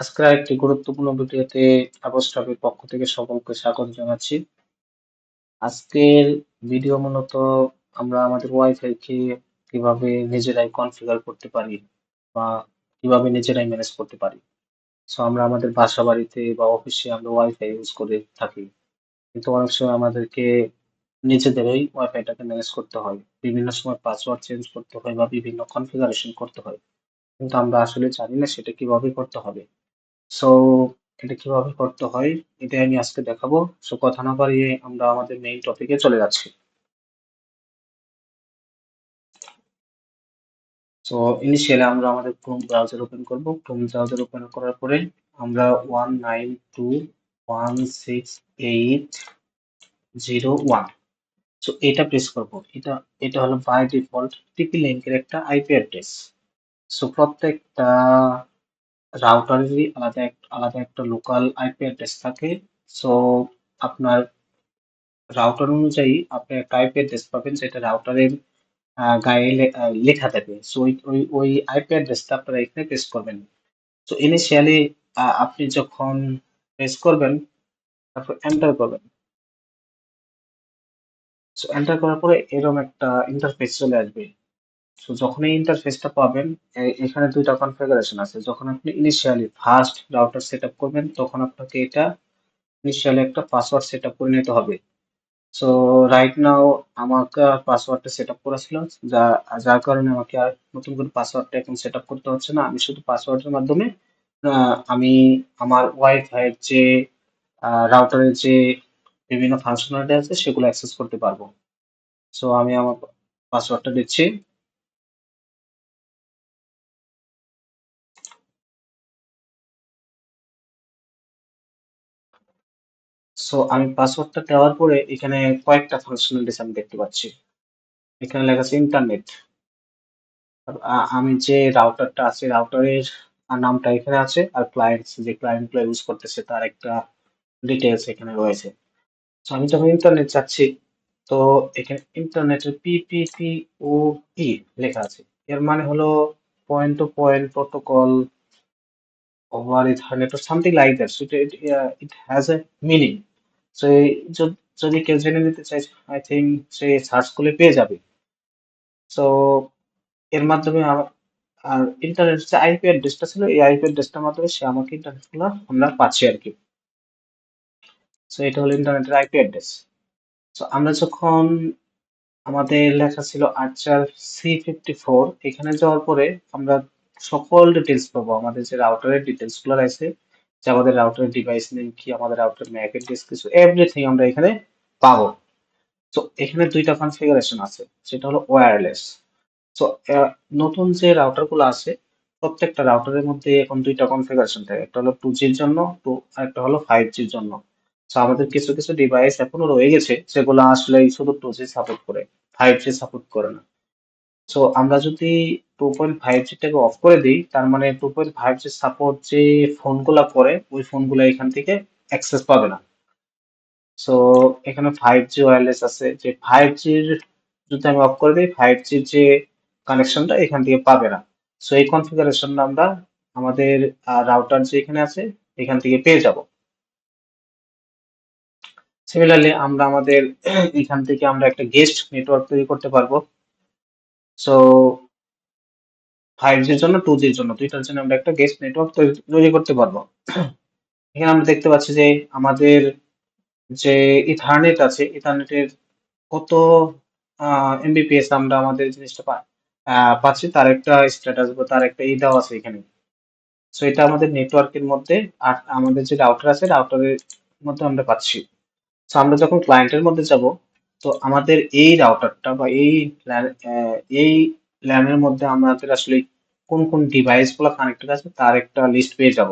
আজকের একটি গুরুত্বপূর্ণ ভিডিওতে আবস্ট্রাবের পক্ষ থেকে সকলকে স্বাগত জানাচ্ছি। আজকের ভিডিও মূলত আমরা আমাদের ওয়াইফাই কে কীভাবে নিজেরাই কনফিগার করতে পারি বা কীভাবে নিজেরাই ম্যানেজ করতে পারি। সো আমরা আমাদের বাসা বাড়িতে বা অফিসে আমরা ওয়াইফাই ইউজ করে থাকি। কিন্তু অনেক সময় আমাদেরকে নিজেদেরই ওয়াইফাইটাকে ম্যানেজ করতে হয়। বিভিন্ন সময় পাসওয়ার্ড চেঞ্জ করতে হয় বা বিভিন্ন কনফিগারেশন করতে হয়। কিন্তু আমরা আসলে জানি না সেটা কীভাবে করতে হবে। সো এটা কীভাবে করতে হয়, এটাই আমি আজকে দেখাবো। সো কথা না বাড়িয়ে আমরা আমাদের মেইন টপিকে চলে যাচ্ছি। সো ইনিশিয়ালি আমরা আমাদের ক্রোম ব্রাউজার ওপেন করব। ক্রোম ব্রাউজার ওপেন করার পরে আমরা one nine two one six eight zero one so এটা প্রেস করব। এটা এটা হলো বাই ডিফল্ট টিপি লিঙ্কের একটা আইপি অ্যাড্রেস সো প্রত্যেকটা রাউটারেরই আলাদা এক, আলাদা একটা লোকাল আইপি অ্যাড্রেস থাকে। সো আপনার রাউটার অনুযায়ী আপনি একটা আইপি অ্যাড্রেস পাবেন, যেটা রাউটারের গায়ে লেখা থাকে। সো ওই ওই ওই আইপি অ্যাড্রেসটা আপনারা এখানে পেস্ট করবেন। সো ইনিশিয়ালি আপনি যখন পেস্ট করবেন, তারপর এন্টার করবেন। সো এন্টার করার পরে এরকম একটা ইন্টারফেস চলে আসবে। সো যখন এই ইন্টারফেসটা পাবেন এখানে দুইটা কনফিগারেশন আছে। যখন আপনি ইনিশিয়ালি ফার্স্ট রাউটার সেট করবেন, তখন আপনাকে এটা ইনিশিয়ালি একটা পাসওয়ার্ড সেট করে নিতে হবে। সো রাইট নাও আমাকে পাসওয়ার্ডটা সেট আপ করা ছিল, যা, যার কারণে আমাকে আর নতুন করে পাসওয়ার্ডটা এখন সেট আপ করতে হচ্ছে না। আমি শুধু পাসওয়ার্ডের মাধ্যমে আমি আমার ওয়াইফাইয়ের যে রাউটারের যে বিভিন্ন ফাংশনালিটি আছে, সেগুলো অ্যাক্সেস করতে পারব। সো আমি আমার পাসওয়ার্ডটা দিচ্ছি। সো আমি পাসওয়ার্ডটা দেওয়ার পরে এখানে কয়েকটা ফাংশনালিটিস আমি দেখতে পাচ্ছি। এখানে লেখা আছে ইন্টারনেট আমি যে রাউটারটা আছে রাউটারের নামটা এখানে আছে আর ক্লায়েন্টস যে ক্লায়েন্টগুলো ইউজ করতেছে তার একটা ডিটেলস এখানে রয়েছে। সো আমি যখন ইন্টারনেট চাচ্ছি তো এখানে ইন্টারনেটের পিপিপি ও লেখা আছে। এর মানে হলো point to point protocol over ethernet or something like that. It it, uh, it so যদি কেউ জেনে নিতে চায় আই থিঙ্ক সে সার্চ করলে পেয়ে যাবে সো এর মাধ্যমে আর ইন্টারনেট যে আইপি অ্যাড্রেসটা ছিল এই আইপি অ্যাড্রেসটার মাধ্যমে সে আমাকে ইন্টারনেটগুলো আমরা পাচ্ছি আর কি সো এটা হলো ইন্টারনেটের আইপি অ্যাড্রেস সো আমরা যখন আমাদের লেখা ছিল আর্চার সি ফিফটি ফোর এখানে যাওয়ার পরে আমরা সকল ডিটেলস পাবো আমাদের যে রাউটারের ডিটেলসগুলো আছে যে আমাদের রাউটারের ডিভাইস নেম কি আমাদের রাউটার ম্যাক অ্যাড্রেস কিছু এভরিথিং আমরা এখানে পাবো। তো এখানে দুইটা কনফিগারেশন আছে, সেটা হলো ওয়্যারলেস তো নতুন যে রাউটারগুলো আছে, প্রত্যেকটা রাউটারের মধ্যে এখন দুইটা কনফিগারেশন থাকে, একটা হলো টু জির জন্য টু একটা হলো ফাইভ জির জন্য। তো আমাদের কিছু কিছু ডিভাইস এখনও রয়ে গেছে, যেগুলো আসলে শুধু টু জি সাপোর্ট করে ফাইভ জি সাপোর্ট করে না। সো আমরা যদি টু পয়েন্ট ফাইভ জিটাকে অফ করে দিই, তার মানে two point five G support যে ফোনগুলো করে, ওই ফোনগুলো এখান থেকে অ্যাক্সেস পাবে না। সো এখানে ফাইভ জি ওয়্যারলেস আছে। যে ফাইভ জির যদি আমি অফ করে দিই ফাইভ জির যে কানেকশনটা এখান থেকে পাবে না। সো এই কনফিগারেশনটা আমরা আমাদের রাউটার যে এখানে আছে, এখান থেকে পেয়ে যাব। সিমিলারলি আমরা আমাদের, এখান থেকে আমরা একটা গেস্ট নেটওয়ার্ক তৈরি করতে পারব। সো ফাইভ জির জন্য টু জির জন্য, দুইটার জন্য আমরা একটা গেস্ট নেটওয়ার্ক তৈরি করতে পারব। এখানে আমরা দেখতে পাচ্ছি যে আমাদের যে ইথারনেট আছে ইথারনেটের কত এমবিপিএস আমরা আমাদের জিনিসটা পাই পাচ্ছি, তার একটা স্ট্যাটাস বা তার একটা ই দেওয়া আছে এখানে। সো এটা আমাদের নেটওয়ার্কের মধ্যে, আর আমাদের যে রাউটার আছে রাউটারের মধ্যে আমরা পাচ্ছি। সো আমরা যখন ক্লায়েন্টের মধ্যে যাব তো আমাদের এই রাউটারটা বা এই এই ল্যানের মধ্যে আমাদের আসলে কোন কোন ডিভাইসগুলো কানেক্টেড আছে তার একটা লিস্ট পেয়ে যাব।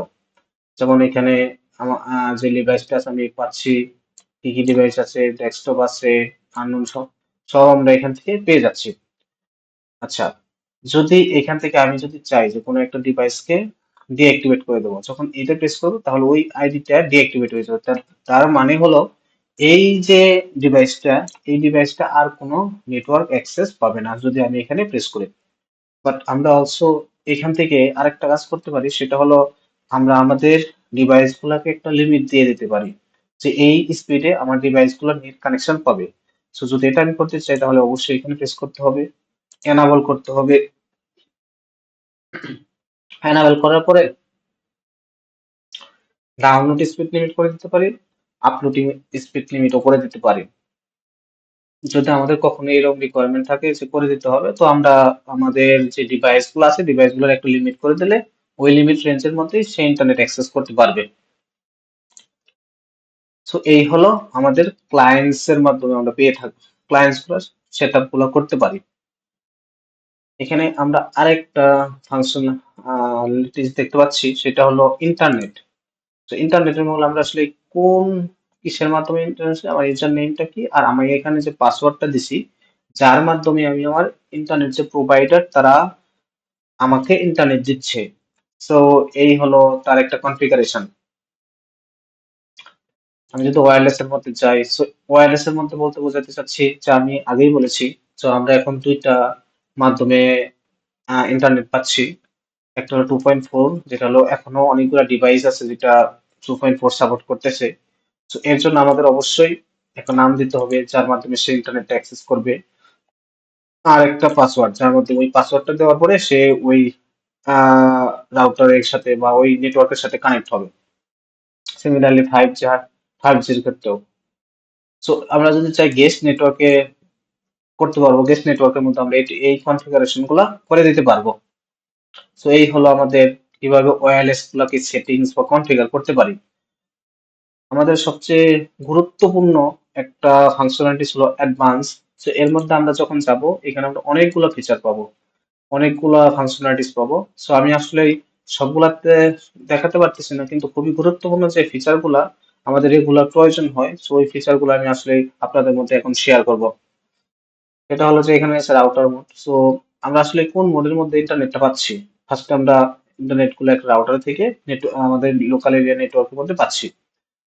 যেমন এখানে যে ডিভাইসটা আছে আমি পাচ্ছি, কি কি ডিভাইস আছে ডেস্কটপ আছে আননোন সব সব আমরা এখান থেকে পেয়ে যাচ্ছি। আচ্ছা যদি এখান থেকে আমি যদি চাই যে কোনো একটা ডিভাইসকে ডিঅ্যাক্টিভেট করে দেবো, যখন এটা প্রেস করব তাহলে ওই আইডিটা ডিঅ্যাক্টিভেট হয়ে যাবে। তার মানে হলো এই যে ডিভাইসটা এই ডিভাইসটা আর কোনো নেটওয়ার্ক অ্যাক্সেস পাবে না যদি আমি এখানে প্রেস করি। বাট আমরা অলসো এখান থেকে আরেকটা কাজ করতে পারি, সেটা হলো আমরা আমাদের ডিভাইস গুলাকে একটা লিমিট দিয়ে দিতে পারি যে এই স্পিডে আমার ডিভাইসগুলো নেট কানেকশন পাবে। সো যদি এটা আমি করতে চাই, তাহলে অবশ্যই এখানে প্রেস করতে হবে। এনাবল করতে হবে। এনাবল করার পরে ডাউনলোড স্পিড লিমিট করে দিতে পারি। আপলোডিং স্পিড লিমিটও করে দিতে পারি। যদি আমাদের কখনো এরকম রিকোয়ারমেন্ট থাকে যে করে দিতে হবে। তো আমরা আমাদের যে ডিভাইসগুলো আছে ডিভাইসগুলোর একটা লিমিট করে দিলে ওই লিমিট রেঞ্জের মধ্যেই সে ইন্টারনেট অ্যাক্সেস করতে পারবে। সো এই হলো আমাদের ক্লায়েন্টস এর মাধ্যমে আমরা পেয়ে থাকি ক্লায়েন্টসগুলো সেট আপগুলো করতে পারি। এখানে আমরা আরেকটা ফাংশন দেখতে পাচ্ছি, সেটা হলো ইন্টারনেট তো ইন্টারনেটের মূল আমরা আসলে কোন কিসের মাধ্যমে ইন্টারনেট আমার ইউজার নেমটা কি, আর আমি এখানে যে পাসওয়ার্ডটা দিছি, যার মাধ্যমে আমি আমার ইন্টারনেট যে প্রোভাইডার তারা আমাকে ইন্টারনেট দিচ্ছে। সো এই হলো তার একটা কনফিগারেশন আমি যদি ওয়্যারলেস এর মধ্যে যাই সো ওয়্যারলেস এর মধ্যে বলতে বোঝাতে চাচ্ছি যে আমি আগেই বলেছি তো আমরা এখন দুইটা মাধ্যমে ইন্টারনেট পাচ্ছি। একটা হলো টু পয়েন্ট ফোর যেটা হলো এখনও অনেকগুলো ডিভাইস আছে যেটা টু পয়েন্ট ফোর সাপোর্ট করতেছে। তো এর জন্য আমাদের অবশ্যই একটা নাম দিতে হবে, যার মাধ্যমে সে ইন্টারনেটটা অ্যাক্সেস করবে। আর একটা পাসওয়ার্ড যার মধ্যে ওই পাসওয়ার্ডটা দেওয়ার পরে সে ওই রাউটারের সাথে বা ওই নেটওয়ার্কের সাথে কানেক্ট হবে। সিমিলারলি ফাইভ জি ফাইভ জির ক্ষেত্রেও। সো আমরা যদি চাই গেস্ট নেটওয়ার্কে করতে পারব গেস্ট নেটওয়ার্কের মধ্যে আমরা এই- এই কনফিগারেশনগুলা করে দিতে পারব। সো এই হলো আমাদের কীভাবে ওয়্যারলেস গুলাকে সেটিংস বা কনফিগার করতে পারি? আমাদের সবচেয়ে গুরুত্বপূর্ণ একটা ফাংশনালিটি ছিল অ্যাডভান্স সো এর মধ্যে আমরা যখন যাব, এখানে আমরা অনেকগুলো ফিচার পাবো, অনেকগুলো ফাংশনালিটিস পাবো। সো আমি আসলে সবগুলাতে দেখাতে পারতেছি না, কিন্তু খুবই গুরুত্বপূর্ণ যে ফিচারগুলা আমাদের রেগুলার প্রয়োজন হয় সো ওই ফিচারগুলো আমি আসলে আপনাদের মধ্যে এখন শেয়ার করব। এটা হলো যে এখানে আছে রাউটার মোড সো আমরা আসলে কোন মোডের মধ্যে ইন্টারনেটটা পাচ্ছি? ফার্স্টে আমরা ইন্টারনেটগুলো একটা রাউটার থেকে আমাদের লোকাল এরিয়া নেটওয়ার্কের মধ্যে পাচ্ছি।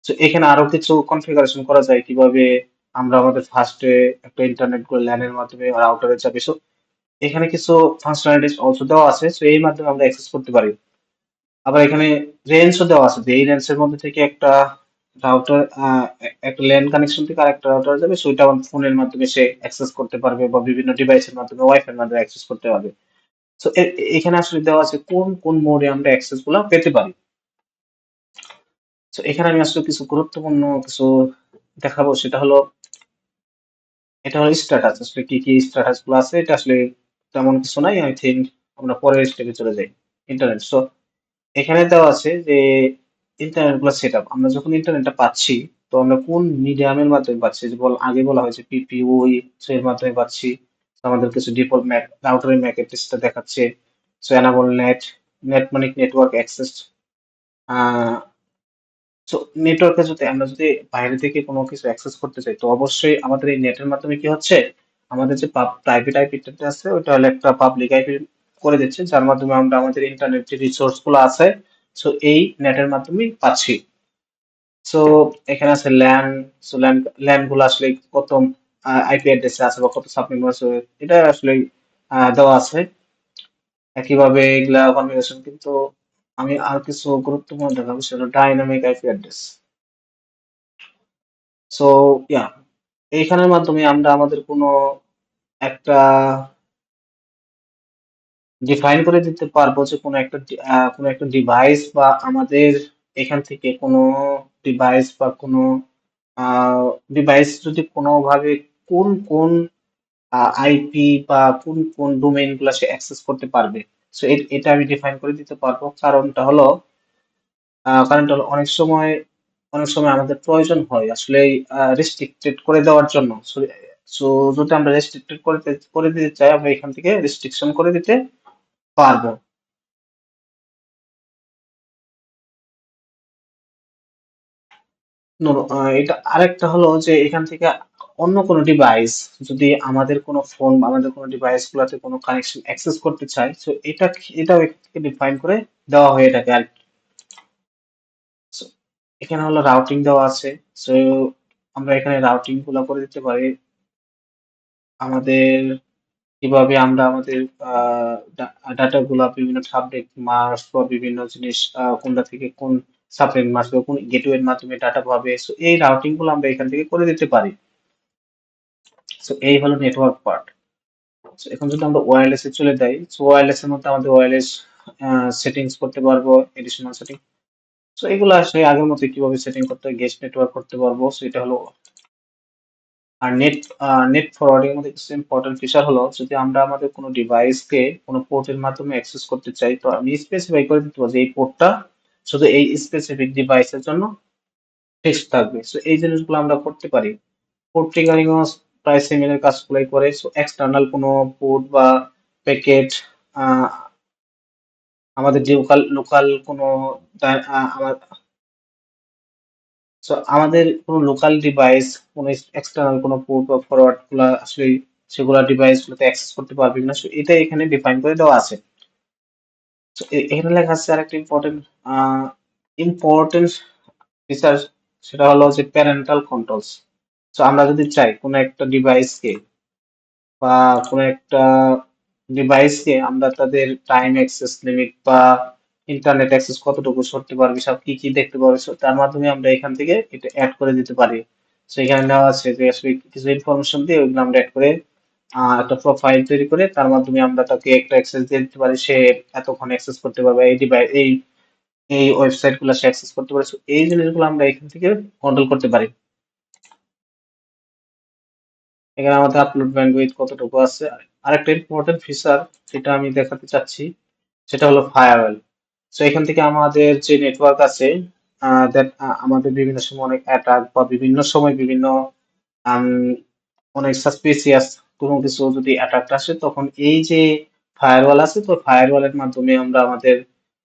তো এখানে আরও কিছু কনফিগারেশন করা যায়, কীভাবে আমরা আমাদের ফার্স্টে একটা ইন্টারনেটগুলো ল্যানের মাধ্যমে রাউটারে যাবে সো এখানে কিছু ফাংশনালিটিস অলসো দেওয়া আছে সো এই মাধ্যমে আমরা অ্যাক্সেস করতে পারি। আবার এখানে রেঞ্জও দেওয়া আছে, যে এই রেঞ্জের মধ্যে থেকে একটা রাউটার একটা ল্যান কানেকশন থেকে আরেকটা রাউটার যাবে সেটা আমার ফোনের মাধ্যমে সে অ্যাক্সেস করতে পারবে বা বিভিন্ন ডিভাইসের মাধ্যমে ওয়াইফাই এর মাধ্যমে অ্যাক্সেস করতে পারবে। তো এখানে আসলে দেওয়া আছে কোন কোন মোডে আমরা অ্যাক্সেসগুলো পেতে পারি। তো এখানে আমি আসলে কিছু গুরুত্বপূর্ণ কিছু দেখাবো, সেটা হলো, এটা হলো স্ট্যাটাস আসলে কি কি স্ট্যাটাসগুলো আছে, এটা আসলে তেমন কিছু নাই আই থিঙ্ক আমরা পরের স্টেপে চলে যাই। ইন্টারনেট সো এখানে দেওয়া আছে যে ইন্টারনেটগুলো সেট আপ আমরা যখন ইন্টারনেটটা পাচ্ছি, তো আমরা কোন মিডিয়ামের মাধ্যমে পাচ্ছি যে আগে বলা হয়েছে পিপিওই সো এর মাধ্যমে পাচ্ছি। আমাদের কিছু ডিফল্ট ম্যাক রাউটারের ম্যাক অ্যাড্রেসটা দেখাচ্ছে। সো এনাবল নেট নেট মানে নেটওয়ার্ক অ্যাক্সেস সো নেটওয়ার্কে যদি আমরা যদি বাইরে থেকে কোনো কিছু অ্যাক্সেস করতে চাই, তো অবশ্যই আমাদের এই নেটের মাধ্যমে কি হচ্ছে? আমাদের যে প্রাইভেট আইপিটা আছে ওটা হলো একটা পাবলিক আইপি করে দিচ্ছে, যার মাধ্যমে আমরা আমাদের ইন্টারনেট যে রিসোর্সগুলো আছে সো এই নেটের মাধ্যমে পাচ্ছি। সো এখানে আছে ল্যান সো ল্যান ল্যানগুলো আসলে কত আইপি অ্যাড্রেসে আছে বা কত সাবনেট আছে, এটা আসলে দেওয়া আছে। একইভাবে এগুলা কনফিগারেশন কিন্তু আমি আর কিছু গুরুত্বপূর্ণ দেখাবো, সেটা dynamic IP address so yeah এইখানের মাধ্যমে আমরা আমাদের কোনো একটা ডিফাইন করে দিতে পারব যে কোনো একটা কোনো একটা ডিভাইস বা আমাদের এখান থেকে কোনো ডিভাইস বা কোনো ডিভাইস যদি কোনোভাবে কোন কোন আইপি বা কোন কোন ডোমেইনগুলা সে অ্যাক্সেস করতে পারবে। সো এটা আমি ডিফাইন করে দিতে পারব। কারণটা হলো কারণটা হলো অনেক সময় অনেক সময় আমাদের প্রয়োজন হয় আসলে রেস্ট্রিক্টেড করে দেওয়ার জন্য। সো যদি আমরা রেস্ট্রিক্টেড করে দিতে- করে দিতে চাই, আমরা এখান থেকে রেস্ট্রিকশন করে দিতে পারব। এটা আরেকটা হলো যে, এখান থেকে অন্য কোনো ডিভাইস যদি আমাদের কোনো ফোন আমাদের কোনো ডিভাইস গুলাতে কোনো কানেকশন অ্যাক্সেস করতে চাই তো এটা এটাও ডিফাইন করে দেওয়া হয়ে থাকে আর এখানে হলো রাউটিং দেওয়া আছে। সো আমরা এখানে রাউটিংগুলো করে দিতে পারি। আমাদের কীভাবে আমরা আমাদের ডাটাগুলো বিভিন্ন সাবজেক্ট মার্কস বা বিভিন্ন জিনিস কোনটা থেকে কোন সাবজেক্ট মার্কস বা কোন গেটওয়ের মাধ্যমে ডাটা পাবে। সো এই রাউটিংগুলো আমরা এখান থেকে করে দিতে পারি। সো এই হলো নেটওয়ার্ক পার্ট এখন যদি আমরা ওয়্যারলেস চলে যাই সো ওয়্যারলেস এর মধ্যে আমাদের ওয়্যারলেস সেটিংস করতে পারব এডিশনাল সেটিং সো এগুলো আসলে আগের মতো কীভাবে সেটিং করতে হয় গেস্ট নেটওয়ার্ক করতে পারব। সো এটা হলো আর নেট নেট ফরওয়ার্ডিং মধ্যে কিছু ইম্পর্টেন্ট ফিচার হলো, যদি আমরা আমাদের কোনো ডিভাইসকে কোনো পোর্টের মাধ্যমে অ্যাক্সেস করতে চাই, তো আমি স্পেসিফাই করে দিতে পারব যে এই পোর্টটা শুধু এই স্পেসিফিক ডিভাইসের জন্য ফিক্সড থাকবে। সো এই জিনিসগুলো আমরা করতে পারি। পোর্ট ট্রিগারিং প্রায় সিমিলার কাজগুলাই করে সো এক্সটার্নাল কোনো পোর্ট বা প্যাকেট আমাদের যে লোকাল লোকাল কোনো সো আমাদের কোনো লোকাল ডিভাইস কোনো এক্সটার্নাল কোনো পোর্ট বা ফরওয়ার্ডগুলা আসলে সেগুলা ডিভাইস গুলোতে অ্যাক্সেস করতে পারবে না সো এটা এখানে ডিফাইন করে দেওয়া আছে। এখানে লেখা আছে আরেকটা ইম্পর্টেন্ট ইম্পর্টেন্ট ফিচার সেটা হলো যে প্যারেন্টাল কন্ট্রোলস তো আমরা যদি চাই কোনো একটা ডিভাইসকে বা কোনো একটা ডিভাইসকে আমরা তাদের টাইম অ্যাক্সেস লিমিট বা ইন্টারনেট অ্যাক্সেস কতটুকু করতে পারবে, সব কি কি দেখতে পারবে তার মাধ্যমে আমরা এখান থেকে এটা অ্যাড করে দিতে পারি। তো এখানে নেওয়া আছে যে আসলে কিছু ইনফরমেশন দিয়ে ওইগুলো আমরা অ্যাড করে একটা প্রোফাইল তৈরি করে, তার মাধ্যমে আমরা তাকে একটা অ্যাক্সেস দিয়ে দিতে পারি, সে এতক্ষণ অ্যাক্সেস করতে পারবে, এই ডিভাইস এই এই ওয়েবসাইটগুলো সে অ্যাক্সেস করতে পারে এই জিনিসগুলো আমরা এখান থেকে কন্ট্রোল করতে পারি। এখানে আমাদের আপলোড ব্যান্ডউইথ কতটুকু আছে? আরেকটা ইম্পর্টেন্ট ফিচার যেটা আমি দেখাতে চাচ্ছি সেটা হলো ফায়ারওয়েল সো এখান থেকে আমাদের যে নেটওয়ার্ক আছে আহ, আমাদের বিভিন্ন সময় অনেক অ্যাটাক বা বিভিন্ন সময় বিভিন্ন অনেক সাসপিসিয়াস কোনো কিছু যদি অ্যাটাক আসে তখন এই যে ফায়ারওয়াল আছে তো ফায়ারওয়ালের মাধ্যমে আমরা আমাদের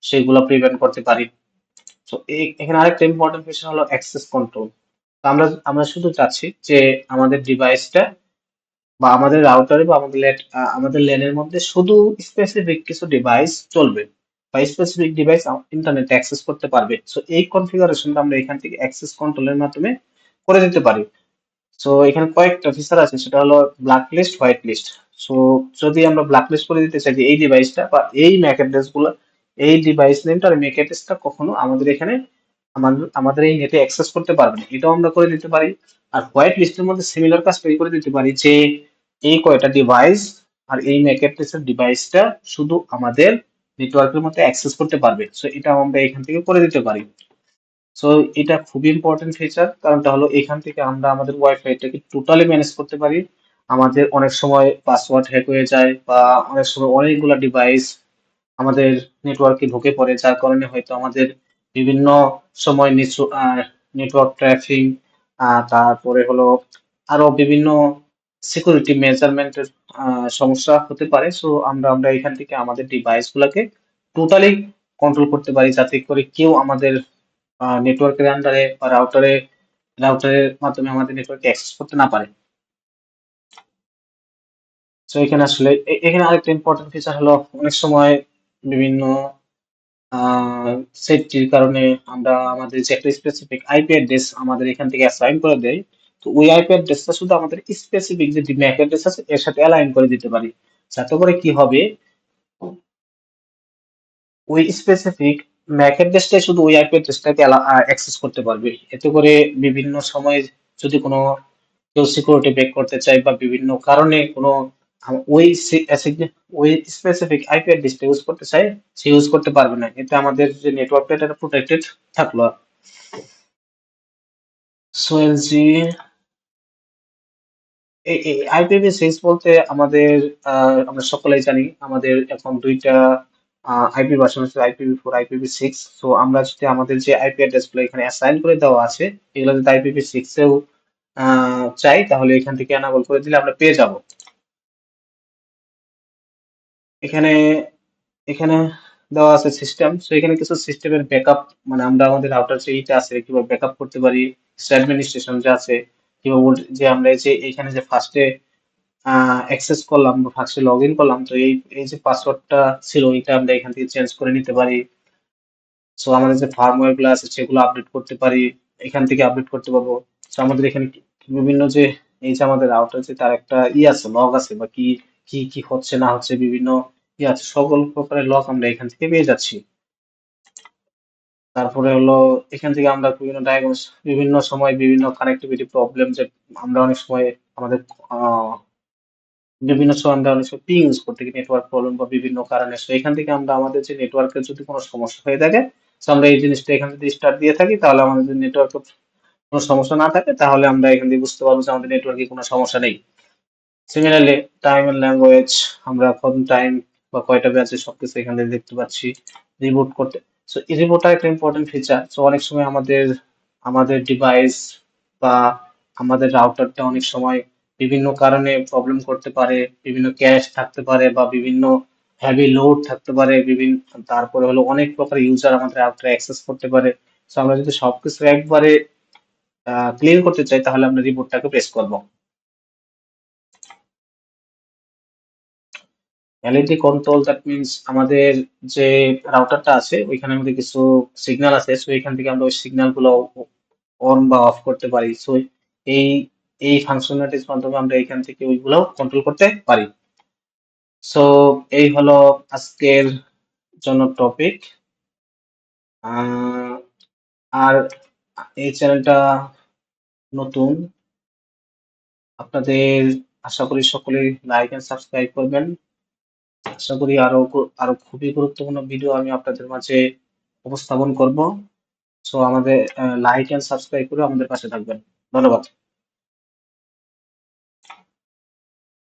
সেগুলো প্রিভেন্ট করতে পারি। তো এখানে আরেকটা ইম্পর্টেন্ট ফিচার হলো অ্যাক্সেস কন্ট্রোল আমরা আমরা শুধু চাচ্ছি যে আমাদের ডিভাইসটা বা আমাদের রাউটারে বা আমাদের আমাদের ল্যানের মধ্যে শুধু স্পেসিফিক কিছু ডিভাইস চলবে বা স্পেসিফিক ডিভাইস ইন্টারনেট অ্যাক্সেস করতে পারবে। সো এই কনফিগারেশনটা আমরা এখান থেকে অ্যাক্সেস কন্ট্রোলের মাধ্যমে করে দিতে পারি। সো এখানে কয়েকটা ফিচার আছে, সেটা হলো black list white list so যদি আমরা ব্ল্যাক লিস্ট করে দিতে চাই যে এই ডিভাইসটা বা এই ম্যাক অ্যাড্রেসগুলো, এই ডিভাইস নেমটা আর ম্যাক অ্যাড্রেসটা কখনো আমাদের এখানে আমাদের এই নেটে অ্যাক্সেস করতে পারবে না। এটাও আমরা করে দিতে পারি। আর হোয়াইট লিস্টের মধ্যে সিমিলার কাজ তৈরি করে দিতে পারি যে, এই কয়টা ডিভাইস আর এই ম্যাক ডিভাইসটা শুধু আমাদের নেটওয়ার্কের মধ্যে অ্যাক্সেস করতে পারবে। সো এটা আমরা এখান থেকে করে দিতে পারি। সো এটা খুবই ইম্পর্টেন্ট ফিচার কারণটা হলো এখান থেকে আমরা আমাদের ওয়াইফাইটাকে টোটালি ম্যানেজ করতে পারি। আমাদের অনেক সময় পাসওয়ার্ড হ্যাক হয়ে যায় বা অনেক সময় অনেকগুলো ডিভাইস আমাদের নেটওয়ার্কে ঢুকে পড়ে। যার কারণে হয়তো আমাদের বিভিন্ন সময় নিচু নেটওয়ার্ক ট্রাফিং তারপরে হলো আরও বিভিন্ন সিকিউরিটি মেজারমেন্টের সমস্যা হতে পারে। সো আমরা আমরা এখান থেকে আমাদের ডিভাইস গুলাকে টোটালি কন্ট্রোল করতে পারি যাতে করে কেউ আমাদের নেটওয়ার্কের আন্ডারে বা রাউটারে রাউটারের মাধ্যমে আমাদের নেটওয়ার্কে অ্যাক্সেস করতে না পারে। তো এখানে আসলে এখানে আরেকটা ইম্পর্টেন্ট ফিচার হলো অনেক সময় বিভিন্ন সেফটির কারণে আমরা আমাদের যে একটা স্পেসিফিক আইপি অ্যাড্রেস আমাদের এখান থেকে অ্যাসাইন করে দেয় তো ওই আইপি অ্যাড্রেসটা শুধু আমাদের স্পেসিফিক যে ম্যাক অ্যাড্রেস আছে, এর সাথে অ্যালাইন করে দিতে পারি। যাতে করে কি হবে, ওই স্পেসিফিক ম্যাক অ্যাড্রেসটাই শুধু ওই আইপি অ্যাড্রেসটাকে অ্যাক্সেস করতে পারবে। এতে করে বিভিন্ন সময়ে যদি কোনো কেউ সিকিউরিটি ব্রেক করতে চায় বা বিভিন্ন কারণে কোনো ওই সি- ওই স্পেসিফিক আইপি অ্যাড্রেসটা ইউজ করতে চায় সে ইউজ করতে পারবে না। এতে আমাদের যে নেটওয়ার্কটা এটা প্রোটেক্টেড থাকল। সো এলজি আইপিভি সিক্স বলতে আমাদের আমরা সকলেই জানি আমাদের এখন দুইটা আইপি ভার্সন আছে আইপিভি ফোর আইপিভি সিক্স তো আমরা যদি আমাদের যে আইপি অ্যাড্রেস এখানে অ্যাসাইন করে দেওয়া আছে এগুলো যদি আইপিভি সিক্স এও আহ, চাই তাহলে এখান থেকে এনাবল করে দিলে আমরা পেয়ে যাব। এখানে এখানে দেওয়া আছে সিস্টেম সো এখানে কিছু সিস্টেমের ব্যাকআপ মানে আমরা আমাদের রাউটার যে এইটা আছে কীভাবে ব্যাকআপ করতে পারি অ্যাডমিনিস্ট্রেশন যে আছে কীভাবে যে আমরা এই যে, এখানে যে ফার্স্টে অ্যাক্সেস করলাম বা ফার্স্টে লগ ইন করলাম, তো এই এই যে পাসওয়ার্ডটা ছিল, এটা আমরা এখান থেকে চেঞ্জ করে নিতে পারি। সো আমাদের যে ফার্মওয়্যারগুলো আছে, সেগুলো আপডেট করতে পারি, এখান থেকে আপডেট করতে পারব। তো আমাদের এখানে বিভিন্ন যে, এই যে আমাদের রাউটার যে, তার একটা ই আছে লগ আছে, বা কি কি কি হচ্ছে, না হচ্ছে, বিভিন্ন ইয়ে আছে, সকল প্রকারের লক আমরা এখান থেকে পেয়ে যাচ্ছি। তারপরে হলো, এখান থেকে আমরা বিভিন্ন ডায়াগনোস বিভিন্ন সময় বিভিন্ন কানেক্টিভিটি প্রবলেম যে আমরা অনেক সময় আমাদের বিভিন্ন সময় আমরা অনেক সময় পিং ইউজ করতে নেটওয়ার্ক প্রবলেম বা বিভিন্ন কারণে। তো এখান থেকে আমরা আমাদের যে নেটওয়ার্কের যদি কোনো সমস্যা হয়ে থাকে তো আমরা এই জিনিসটা এখান থেকে স্টার্ট দিয়ে থাকি, তাহলে আমাদের নেটওয়ার্কের কোনো সমস্যা না থাকে, তাহলে আমরা এখান থেকে বুঝতে পারব যে আমাদের নেটওয়ার্কে কোনো সমস্যা নেই। সিমিলারলি টাইম এন্ড ল্যাঙ্গুয়েজ আমরা কোন টাইম বা কয়টা ব্যাচে সবকিছু এখান দেখতে পাচ্ছি রিবুট করতে। সো রিবুটটা একটা ইম্পর্টেন্ট ফিচার সো অনেক সময় আমাদের আমাদের ডিভাইস বা আমাদের রাউটারটা অনেক সময় বিভিন্ন কারণে প্রবলেম করতে পারে, বিভিন্ন ক্যাশ থাকতে পারে বা বিভিন্ন হেভি লোড থাকতে পারে, বিভিন্ন, তারপরে হলো অনেক প্রকার ইউজার আমাদের রাউটারে অ্যাক্সেস করতে পারে। সো আমরা যদি সবকিছু একবারে ক্লিয়ার করতে চাই, তাহলে আমরা রিবুটটাকে প্রেস করব। এলইডি কন্ট্রোল দ্যাট মিনস আমাদের যে রাউটারটা আছে, ওইখানে আমাদের কিছু সিগন্যাল আছে সো এখান থেকে আমরা ওই সিগন্যালগুলো অন বা অফ করতে পারি। সো এই এই ফাংশনালিটির মাধ্যমে আমরা এখান থেকে ওইগুলো কন্ট্রোল করতে পারি। সো এই হলো আজকের জন্য টপিক আর এই চ্যানেলটা নতুন, আপনাদের আশা করি সকলেই লাইক এন্ড সাবস্ক্রাইব করবেন। আশা করি আরও আরও খুবই গুরুত্বপূর্ণ ভিডিও আমি আপনাদের মাঝে উপস্থাপন করব। সো আমাদের লাইক এন্ড সাবস্ক্রাইব করে আমাদের পাশে থাকবেন। ধন্যবাদ।